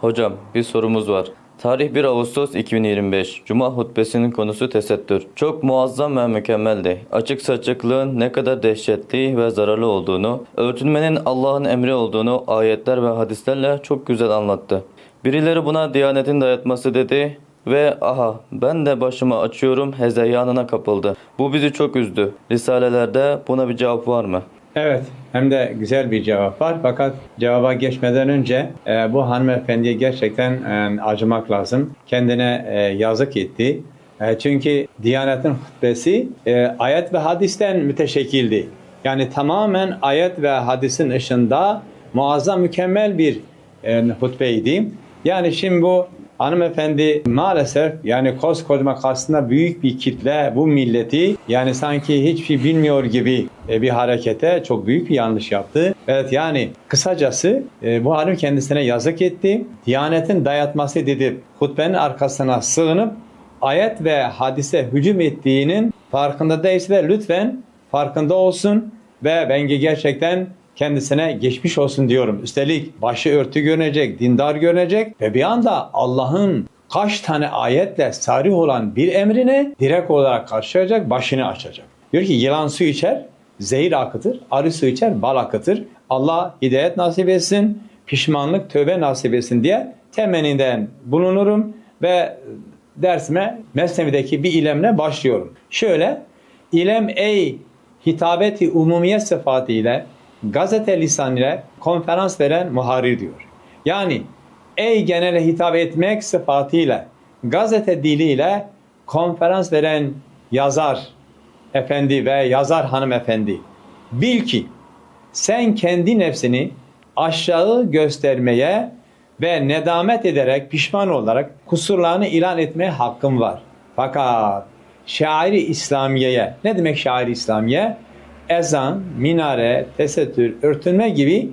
Hocam bir sorumuz var. Tarih 1 Ağustos 2025. Cuma hutbesinin konusu tesettür. Çok muazzam ve mükemmeldi. Açık saçıklığın ne kadar dehşetli ve zararlı olduğunu, örtünmenin Allah'ın emri olduğunu ayetler ve hadislerle çok güzel anlattı. Birileri buna diyanetin dayatması dedi ve aha ben de başımı açıyorum hezeyanına kapıldı. Bu bizi çok üzdü. Risalelerde buna bir cevap var mı? Evet, hem de güzel bir cevap var. Fakat cevaba geçmeden önce e, bu hanımefendiye gerçekten e, acımak lazım. Kendine e, yazık etti. E, çünkü Diyanet'in hutbesi e, ayet ve hadisten müteşekkildi. Yani tamamen ayet ve hadisin ışığında muazzam mükemmel bir e, hutbeydi. Yani şimdi bu hanımefendi maalesef yani koskocaman karşısında büyük bir kitle bu milleti yani sanki hiçbir şey bilmiyor gibi e, bir harekete çok büyük bir yanlış yaptı. Evet yani kısacası e, bu hanım kendisine yazık etti. Diyanetin dayatması dedip hutbenin arkasına sığınıp ayet ve hadise hücum ettiğinin farkında değilse de lütfen farkında olsun ve bence gerçekten kendisine geçmiş olsun diyorum. Üstelik başı örtü görünecek, dindar görünecek ve bir anda Allah'ın kaç tane ayetle sarih olan bir emrine direkt olarak karşılayacak, başını açacak. Diyor ki yılan su içer, zehir akıtır, arı su içer, bal akıtır. Allah hidayet nasip etsin, pişmanlık, tövbe nasip etsin diye temenninden bulunurum ve dersime Mesnevi'deki bir ilemle başlıyorum. Şöyle, ilem ey hitabeti umumiye sıfatı gazete lisanı ile konferans veren muharir diyor. Yani ey genele hitap etmek sıfatıyla gazete diliyle konferans veren yazar efendi ve yazar hanımefendi bil ki sen kendi nefsini aşağı göstermeye ve nedamet ederek pişman olarak kusurlarını ilan etmeye hakkın var. Fakat şairi İslamiye'ye ne demek şairi İslamiye? Ezan, minare, tesettür, örtünme gibi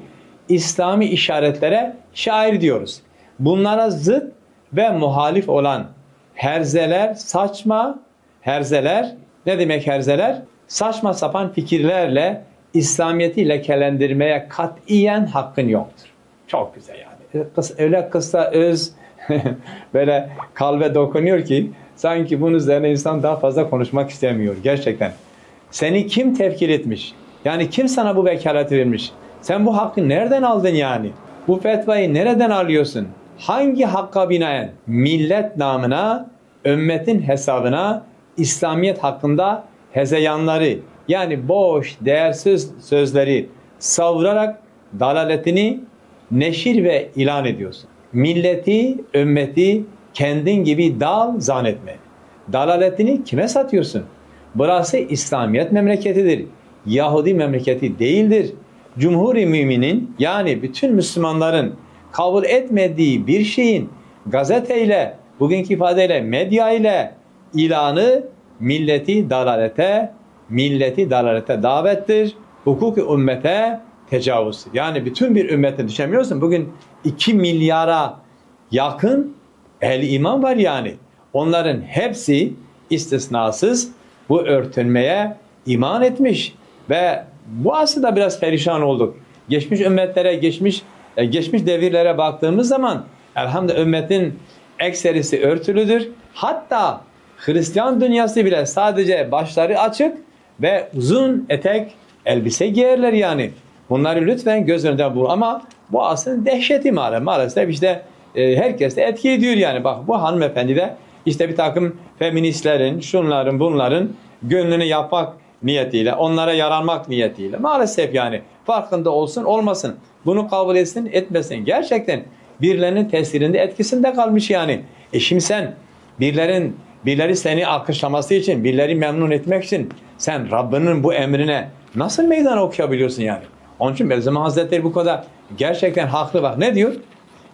İslami işaretlere şair diyoruz. Bunlara zıt ve muhalif olan herzeler saçma, herzeler ne demek herzeler? Saçma sapan fikirlerle İslamiyet'i lekelendirmeye katiyen hakkın yoktur. Çok güzel yani. Kıs, öyle kısa öz böyle kalbe dokunuyor ki sanki bunun üzerine insan daha fazla konuşmak istemiyor gerçekten. Seni kim tefkir etmiş? Yani kim sana bu vekaleti vermiş? Sen bu hakkı nereden aldın yani? Bu fetvayı nereden alıyorsun? Hangi hakka binaen? Millet namına, ümmetin hesabına, İslamiyet hakkında hezeyanları yani boş, değersiz sözleri savurarak dalaletini neşir ve ilan ediyorsun. Milleti, ümmeti kendin gibi dal zannetme. Dalaletini kime satıyorsun? Burası İslamiyet memleketidir. Yahudi memleketi değildir. Cumhur-i müminin yani bütün Müslümanların kabul etmediği bir şeyin gazeteyle, bugünkü ifadeyle medya ile ilanı milleti dalalete, milleti dalalete davettir. Hukuku ümmete tecavüzdür. Yani bütün bir ümmete düşemiyorsun. Bugün 2 milyara yakın ehli iman var yani. Onların hepsi istisnasız bu örtünmeye iman etmiş ve bu aslında biraz perişan olduk. Geçmiş ümmetlere, geçmiş e, geçmiş devirlere baktığımız zaman elhamdülillah ümmetin ekserisi örtülüdür. Hatta Hristiyan dünyası bile sadece başları açık ve uzun etek elbise giyerler yani. Bunları lütfen göz önünde bulun. Ama bu aslında dehşeti maalesef. Maalesef işte e, herkes de etki ediyor yani. Bak bu hanımefendi de işte bir takım feministlerin, şunların, bunların gönlünü yapmak niyetiyle, onlara yaranmak niyetiyle. Maalesef yani farkında olsun, olmasın. Bunu kabul etsin, etmesin. Gerçekten birilerinin tesirinde, etkisinde kalmış yani. E şimdi sen birilerin, birileri seni alkışlaması için, birileri memnun etmek için sen Rabbinin bu emrine nasıl meydan okuyabiliyorsun yani? Onun için Bediüzzaman Hazretleri bu kadar gerçekten haklı bak. Ne diyor?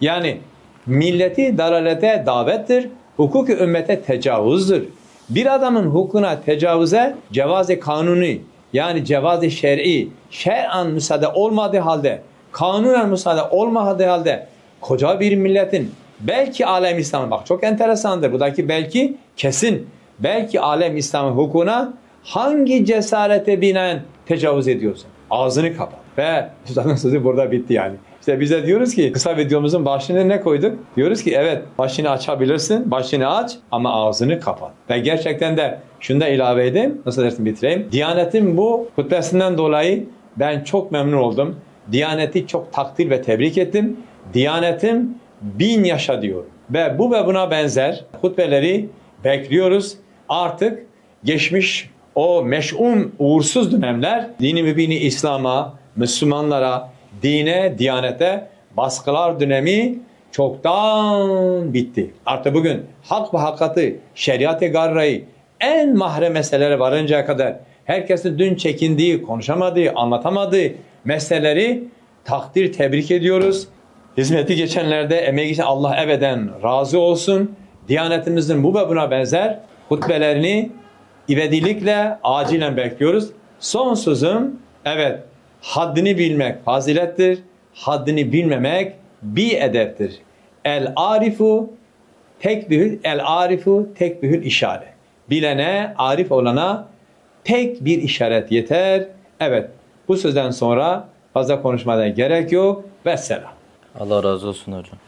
Yani milleti dalalete davettir, hukuku ümmete tecavüzdür. Bir adamın hukukuna tecavüze cevazi kanuni yani cevazi şer'i şer'an müsaade olmadığı halde kanunen müsaade olmadığı halde koca bir milletin belki alem İslam'ı bak çok enteresandır buradaki belki kesin belki alem İslam'ın hukukuna hangi cesarete binaen tecavüz ediyorsun? Ağzını kapat. Ve üstadın sözü burada bitti yani. İşte bize diyoruz ki kısa videomuzun başlığına ne koyduk? Diyoruz ki evet başını açabilirsin, başını aç ama ağzını kapat. Ve gerçekten de şunu da ilave edeyim, nasıl dersin bitireyim. Diyanetin bu hutbesinden dolayı ben çok memnun oldum. Diyaneti çok takdir ve tebrik ettim. Diyanetim bin yaşa diyor. Ve bu ve buna benzer hutbeleri bekliyoruz. Artık geçmiş o meş'um uğursuz dönemler dini mübini İslam'a, Müslümanlara, dine, diyanete baskılar dönemi çoktan bitti. Artık bugün hak ve hakikati, şeriat-ı garrayı en mahrem meselelere varıncaya kadar herkesin dün çekindiği, konuşamadığı, anlatamadığı meseleleri takdir, tebrik ediyoruz. Hizmeti geçenlerde emeği geçen Allah ebeden razı olsun. Diyanetimizin bu ve buna benzer hutbelerini ivedilikle acilen bekliyoruz. Son sözüm evet haddini bilmek fazilettir. Haddini bilmemek bir edeptir. El arifu tekbihül el arifu tekbihül işare. Bilene, arif olana tek bir işaret yeter. Evet bu sözden sonra fazla konuşmaya gerek yok. Vesselam. Allah razı olsun hocam.